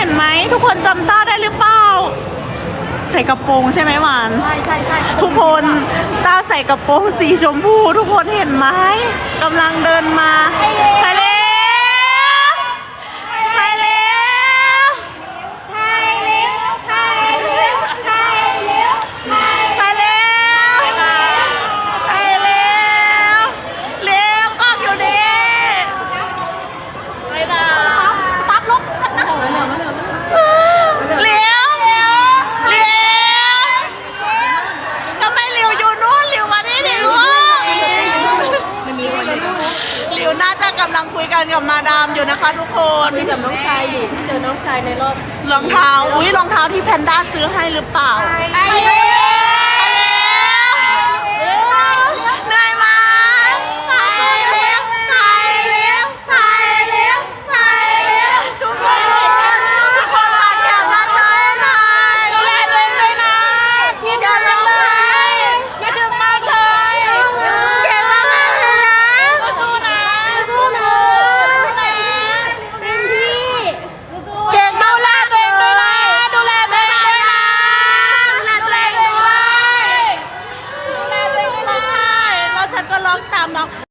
เห็นไหมทุกคนจำต้าได้หรือเปล่า ใส่กระโปรงใช่ไหมหวาน ใช่ใช่ใช่ทุกคนต้าใส่กระโปรงสีชมพู ทุกคนเห็นไหมกำลังเดินมาไปแล้วไปแล้ว ถ่ายเร็วถ่ายเร็วถ่ายเร็ว ไปแล้วไปแล้วเร็วกล้องอยู่ดีบ๊ายบาย สตาร์ทลบสตาร์ท เลี้ยวเลี้ยวทำไมหลิวอยู่นู่นหลิวมานี่ดิลูก มันมีคนอยู่ หลิวน่าจะกำลังคุยกันกับมาดามอยู่นะคะทุกคนคุยกับน้องชายอยู่ที่เจอน้องชายในรอบรองเท้า อุ้ยรองเท้าที่แพนด้าซื้อให้หรือเปล่า ไอ้เร็้องตามน้อง